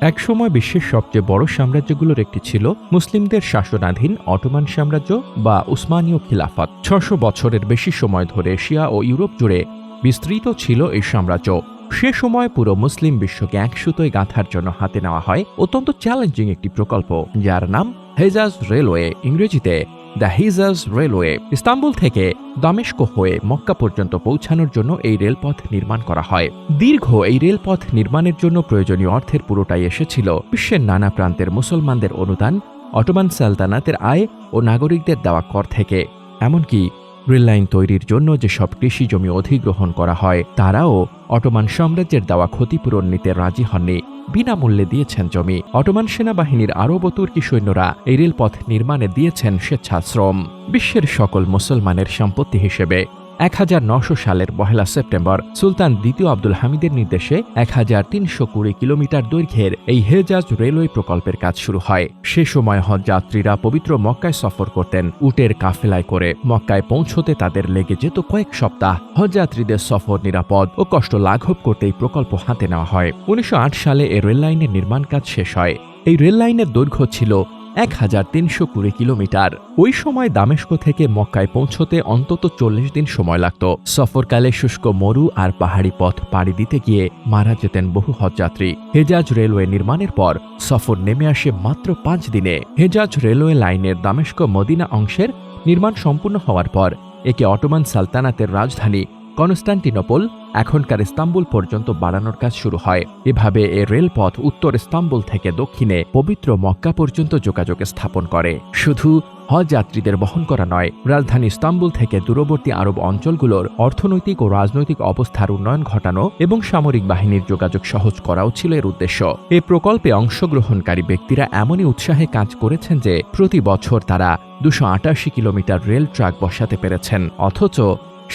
একসময় বিশ্বের সবচেয়ে বড় সাম্রাজ্যগুলোর একটি ছিল মুসলিমদের শাসনাধীন অটোমান সাম্রাজ্য বা উসমানীয় খিলাফত। ছশো বছরের বেশি সময় ধরে এশিয়া ও ইউরোপ জুড়ে বিস্তৃত ছিল এই সাম্রাজ্য। সে সময় পুরো মুসলিম বিশ্বকে এক সুতোয় গাঁথার জন্য হাতে নেওয়া হয়। অত্যন্ত চ্যালেঞ্জিং একটি প্রকল্প, যার নাম হেজাজ রেলওয়ে ইংরেজিতে দ্য হিজাজ রেলওয়ে ইস্তাম্বুল থেকে দামেস্ক হয়ে মক্কা পর্যন্ত পৌঁছানোর জন্য এই রেলপথ নির্মাণ করা হয়। দীর্ঘ এই রেলপথ নির্মাণের জন্য প্রয়োজনীয় অর্থের পুরোটাই এসেছিল বিশ্বের নানা প্রান্তের মুসলমানদের অনুদান, অটোমান সালতানাতের আয় ও নাগরিকদের দেওয়া কর থেকে। এমনকি রেললাইন তৈরির জন্য যেসব কৃষি জমি অধিগ্রহণ করা হয়, তারাও অটোমান সাম্রাজ্যের দেওয়া ক্ষতিপূরণ নিতে রাজি হননি। বিনামূল্যে দিয়েছেন জমি। অটোমান সেনাবাহিনীর আরব তুর্কি সৈন্যরা এই রেলপথ নির্মাণে দিয়েছেন স্বেচ্ছাশ্রম। বিশ্বের সকল মুসলমানের সম্পত্তি হিসেবে এক সালের পহেলা সেপ্টেম্বর সুলতান দ্বিতীয় আব্দুল হামিদের নির্দেশে এক হাজার তিনশো কুড়ি কিলোমিটার দৈর্ঘ্যের এই হেজাজ রেলওয়ে প্রকল্পের কাজ শুরু হয়। সে সময় হজযাত্রীরা পবিত্র মক্কায় সফর করতেন উটের কাফেলায় করে। মক্কায় পৌঁছতে তাদের লেগে যেত কয়েক সপ্তাহ। হজযাত্রীদের সফর নিরাপদ ও কষ্ট লাঘব করতে এই প্রকল্প হাতে নেওয়া হয়। উনিশশো আট সালে এই রেললাইনের নির্মাণ কাজ শেষ হয়। এই রেললাইনের দৈর্ঘ্য ছিল এক হাজার তিনশো কুড়ি কিলোমিটার। ওই সময় দামেস্ক থেকে মক্কায় পৌঁছতে অন্তত চল্লিশ দিন সময় লাগত। সফরকালে শুষ্ক মরু আর পাহাড়ি পথ পাড়ি দিতে গিয়ে মারা যেতেন বহু হজযাত্রী। হেজাজ রেলওয়ে নির্মাণের পর সফর নেমে আসে মাত্র পাঁচ দিনে। হেজাজ রেলওয়ে লাইনের দামেস্ক মদিনা অংশের নির্মাণ সম্পূর্ণ হওয়ার পর একে অটোমান সালতানাতের রাজধানী কনস্টান্টিনোপল এখনকার ইস্তাম্বুল পর্যন্ত বাড়ানোর কাজ শুরু হয়। এভাবে এ রেলপথ উত্তর ইস্তাম্বুল থেকে দক্ষিণে পবিত্র মক্কা পর্যন্ত যোগাযোগ স্থাপন করে। শুধু হজ যাত্রীদের বহন করা নয়, রাজধানী ইস্তাম্বুল থেকে দূরবর্তী আরব অঞ্চলগুলোর অর্থনৈতিক ও রাজনৈতিক অবস্থার উন্নয়ন ঘটানো এবং সামরিক বাহিনীর যোগাযোগ সহজ করাও ছিল এর উদ্দেশ্য। এ প্রকল্পে অংশগ্রহণকারী ব্যক্তিরা এমনই উৎসাহে কাজ করেছেন যে প্রতি বছর তারা দুশো কিলোমিটার রেল ট্রাক বসাতে পেরেছেন, অথচ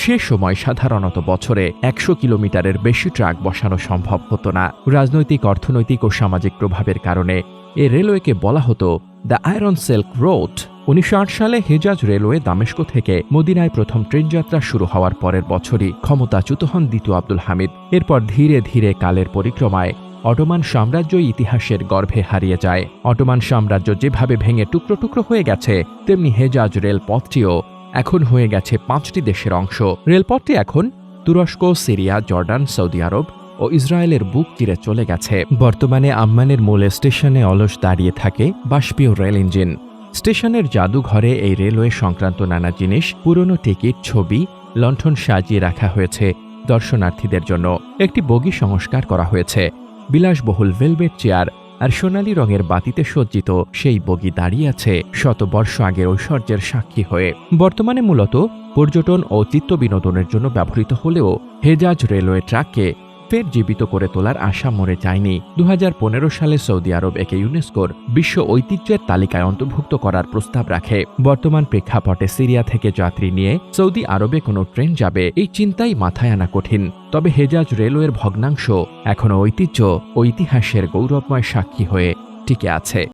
সে সময় সাধারণত বছরে একশো কিলোমিটারের বেশি ট্রাক বসানো সম্ভব হতো না। রাজনৈতিক, অর্থনৈতিক ও সামাজিক প্রভাবের কারণে এ রেলওয়েকে বলা হতো দ্য আয়রন সিল্ক রোড। উনিশশো আট সালে হেজাজ রেলওয়ে দামেস্ক থেকে মদিনায় প্রথম ট্রেন যাত্রা শুরু হওয়ার পরের বছরই ক্ষমতাচ্যুত হন দ্বিতীয় আব্দুল হামিদ। এরপর ধীরে ধীরে কালের পরিক্রমায় অটোমান সাম্রাজ্য ইতিহাসের গর্ভে হারিয়ে যায়। অটোমান সাম্রাজ্য যেভাবে ভেঙে টুকরো টুকরো হয়ে গেছে, তেমনি হেজাজ রেল পথটিও এখন হয়ে গেছে পাঁচটি দেশের অংশ। রেলপথটি এখন তুরস্ক, সিরিয়া, জর্ডান, সৌদি আরব ও ইসরায়েলের বুক চিরে চলে গেছে। বর্তমানে আম্মানের মূল স্টেশনে অলস দাঁড়িয়ে থাকে বাষ্পীয় রেল ইঞ্জিন। স্টেশনের জাদুঘরে এই রেলওয়ে সংক্রান্ত নানা জিনিস, পুরনো টিকিট, ছবি, লণ্ঠন সাজিয়ে রাখা হয়েছে দর্শনার্থীদের জন্য। একটি বগি সংস্কার করা হয়েছে। বিলাসবহুল ভেলভেট চেয়ার আর সোনালি রঙের বাতিতে সজ্জিত সেই বগি দাঁড়িয়ে আছে শতবর্ষ আগের ঐশ্বর্যের সাক্ষী হয়ে। বর্তমানে মূলত পর্যটন ও চিত্ত বিনোদনের জন্য ব্যবহৃত হলেও হেজাজ রেলওয়ে ট্রাককে ফের জীবিত করে তোলার আশা মরে যায়নি। দু হাজার পনেরো সালে সৌদি আরব একে ইউনেস্কোর বিশ্ব ঐতিহ্যের তালিকায় অন্তর্ভুক্ত করার প্রস্তাব রাখে। বর্তমান প্রেক্ষাপটে সিরিয়া থেকে যাত্রী নিয়ে সৌদি আরবে কোনো ট্রেন যাবে, এই চিন্তাই মাথায় আনা কঠিন। তবে হেজাজ রেলওয়ের ভগ্নাংশ এখনও ঐতিহ্য, ঐতিহাসের গৌরবময় সাক্ষী হয়ে টিকে আছে।